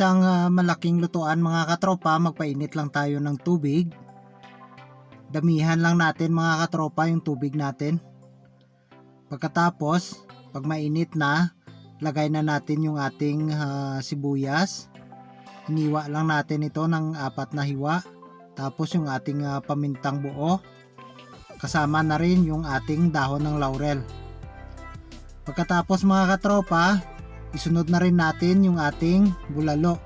isang ah, malaking lutuan mga katropa, magpainit lang tayo ng tubig. Damihan lang natin mga katropa yung tubig natin. Pagkatapos, pag mainit na, lagay na natin yung ating ah, sibuyas. Hiniwa lang natin ito ng apat na hiwa. Tapos yung ating ah, pamintang buo. Kasama na rin yung ating dahon ng laurel. Pagkatapos mga katropa, isunod na rin natin yung ating bulalo.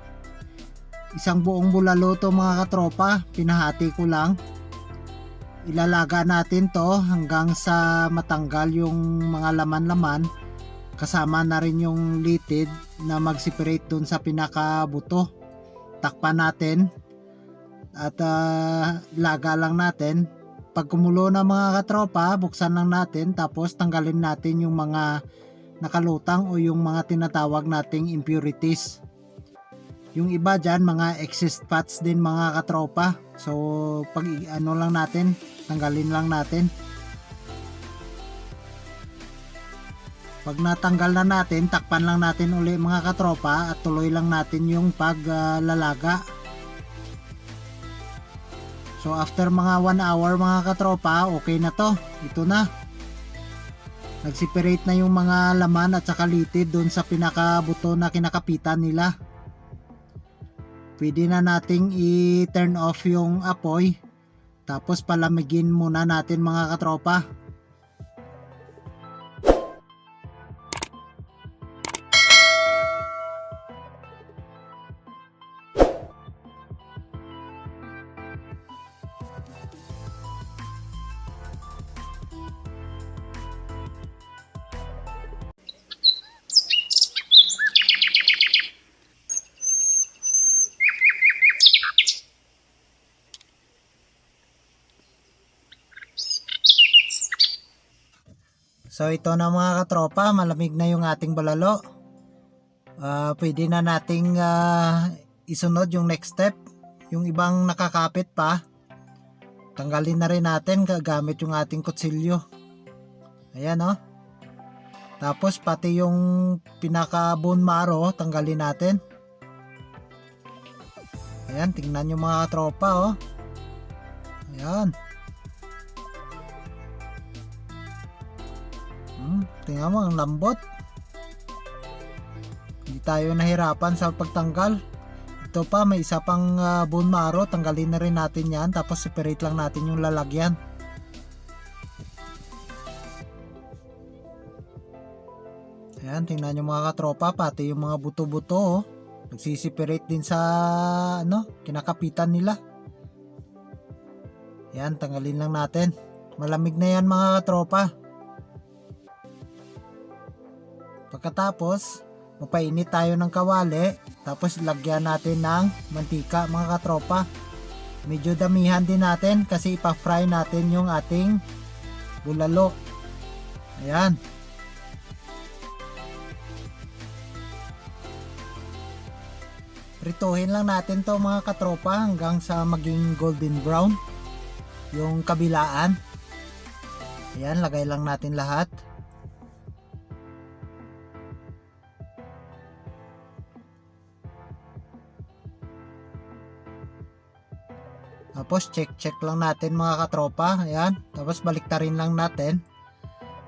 Isang buong bulalo to mga katropa, pinahati ko lang. Ilalaga natin to hanggang sa matanggal yung mga laman-laman kasama na rin yung litid na mag-separate dun sa pinakabuto. Takpan natin at ah, laga lang natin. Pag kumulo na mga katropa, buksan lang natin tapos tanggalin natin yung mga nakalutang o yung mga tinatawag nating impurities. Yung iba dyan, mga excess fats din mga katropa. So, pag ano lang natin, tanggalin lang natin. Pag natanggal na natin, takpan lang natin uli mga katropa at tuloy lang natin yung paglalaga. so, after mga 1 hour mga katropa, okay na to. Ito na nagseparate na yung mga laman at saka litid doon sa pinakabuto na kinakapitan nila. Pwede na nating i-turn off yung apoy. Tapos palamigin muna natin mga katropa. So ito na mga katropa, malamig na yung ating balalo. Ah, pwede na nating ah, isunod yung next step. Yung ibang nakakapit pa, tanggalin na rin natin gamit yung ating kutsilyo. Ayan oh. Tapos pati yung pinaka bone marrow, tanggalin natin. Ayan, tingnan yung mga katropa oh. Ayan. Hmm, tingnan mo, ang lambot. Hindi tayo nahirapan sa pagtanggal. Ito pa, may isa pang ah, bone marrow. Tanggalin na rin natin yan. Tapos separate lang natin yung lalagyan. Ayan, tingnan nyo mga katropa. Pati yung mga buto-buto. Oh. Nagsisiperate din sa ano, kinakapitan nila. Ayan, tanggalin lang natin. Malamig na yan mga katropa. Pagkatapos, mapainit tayo ng kawali, tapos lagyan natin ng mantika mga katropa. Medyo damihan din natin kasi ipa-fry natin yung ating bulalo. Ayan. Prituhin lang natin to mga katropa hanggang sa maging golden brown yung kabilaan. Ayan, lagay lang natin lahat. Tapos check-check lang natin mga katropa. Ayan. Tapos baliktarin lang natin.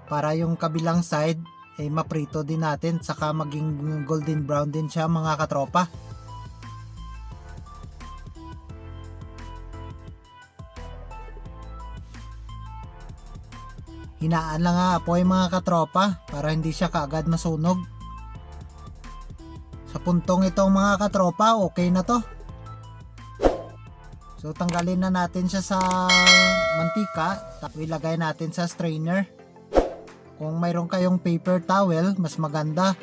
Para yung kabilang side ay maprito din natin. Saka maging golden brown din siya mga katropa. Hinaan lang nga po yung mga katropa para hindi siya kaagad masunog. Sa puntong itong mga katropa, okay na to. So tanggalin na natin siya sa mantika, tapos ilagay natin sa strainer. Kung mayroon kayong paper towel, mas maganda.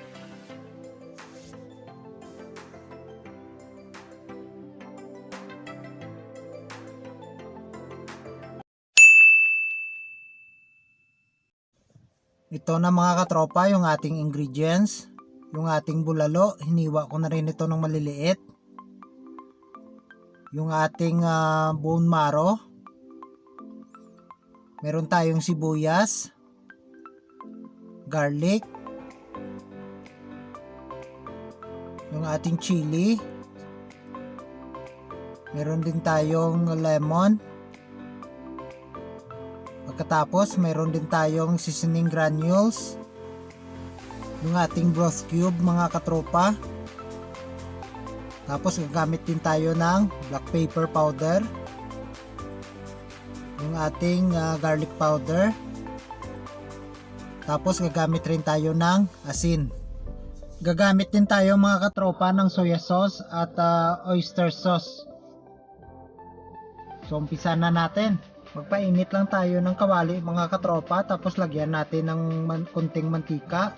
Ito na mga katropa yung ating ingredients. Yung ating bulalo, hiniwa ko na rin ito ng maliliit yung ating ah, bone marrow. Meron tayong sibuyas, garlic, yung ating chili, Meron din tayong lemon. Pagkatapos, meron din tayong seasoning granules. Yung ating broth cube mga katropa. Tapos gagamit din tayo ng black pepper powder. Yung ating ah, garlic powder. Tapos gagamit rin tayo ng asin. Gagamit din tayo mga katropa ng soya sauce at ah, oyster sauce. So umpisa na natin. Magpainit lang tayo ng kawali mga katropa tapos lagyan natin ng man- kunting mantika.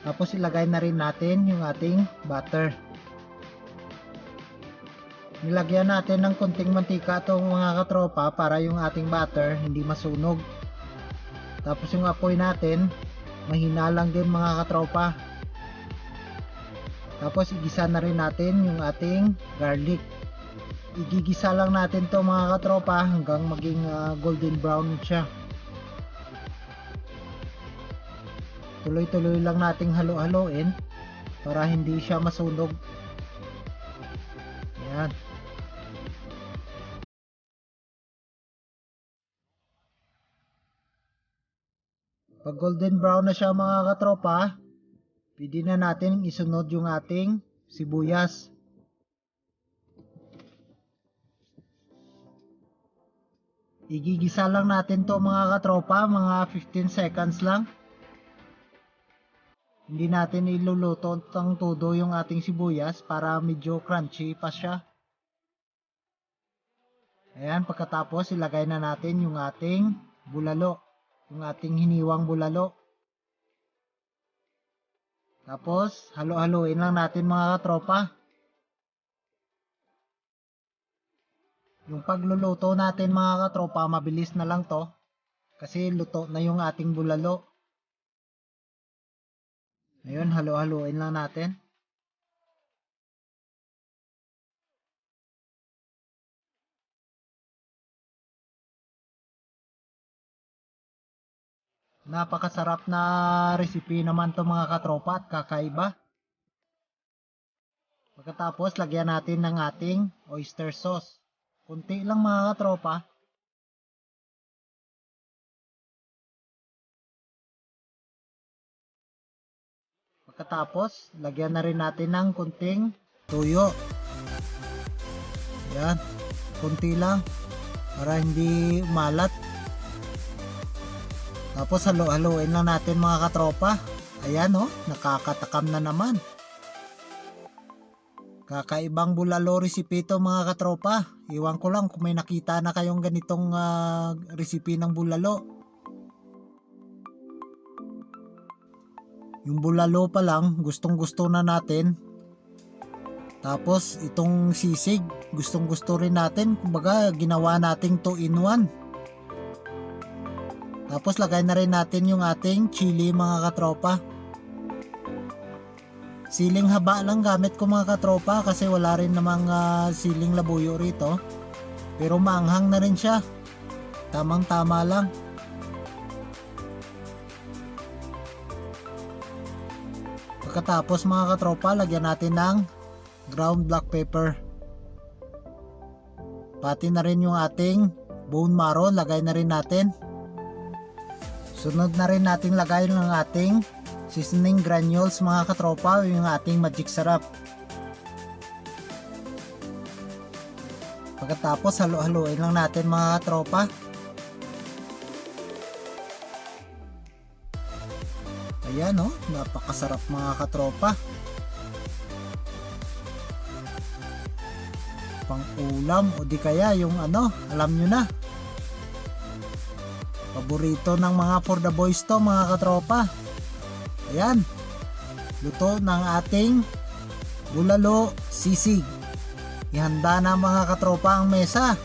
Tapos ilagay na rin natin yung ating butter. Nilagyan natin ng kunting mantika itong mga katropa para yung ating butter hindi masunog. Tapos yung apoy natin, mahina lang din mga katropa. Tapos igisa na rin natin yung ating garlic. Igigisa lang natin to mga katropa hanggang maging ah, golden brown siya. Tuloy-tuloy lang nating halo-haloin para hindi siya masunog. Ayan. Pag golden brown na siya mga katropa, pwede na natin isunod yung ating sibuyas. Igigisa lang natin to mga katropa, mga 15 seconds lang. Hindi natin iluluto ng todo yung ating sibuyas para medyo crunchy pa siya. Ayan, pagkatapos ilagay na natin yung ating bulalo yung ating hiniwang bulalo. Tapos, halo-haloin lang natin mga katropa. Yung pagluluto natin mga katropa, mabilis na lang to. Kasi luto na yung ating bulalo. Ayun, halo-haloin lang natin. Napakasarap na recipe naman to mga katropa at kakaiba. Pagkatapos, lagyan natin ng ating oyster sauce. Kunti lang mga katropa. Pagkatapos, lagyan na rin natin ng kunting tuyo. Yan. Kunti lang. Para hindi malat. Tapos halo-haloin lang natin mga katropa. Ayan oh, nakakatakam na naman. Kakaibang bulalo recipe to mga katropa. Iwan ko lang kung may nakita na kayong ganitong ah, recipe ng bulalo. Yung bulalo pa lang, gustong gusto na natin. Tapos itong sisig, gustong gusto rin natin. Kumbaga ginawa nating 2 in 1. Tapos lagay na rin natin yung ating chili mga katropa. Siling haba lang gamit ko mga katropa kasi wala rin namang ah, siling labuyo rito. Pero maanghang na rin siya. Tamang tama lang. Pagkatapos mga katropa, lagyan natin ng ground black pepper. Pati na rin yung ating bone marrow, lagay na rin natin. Sunod na rin nating lagay ng ating seasoning granules mga katropa yung ating magic sarap. Pagkatapos halo-haloin lang natin mga katropa. Ayan oh, napakasarap mga katropa. Pang ulam o di kaya yung ano, alam nyo na. Paborito ng mga for the boys to mga katropa. Ayan. Luto ng ating bulalo sisig. Ihanda na mga katropa ang mesa.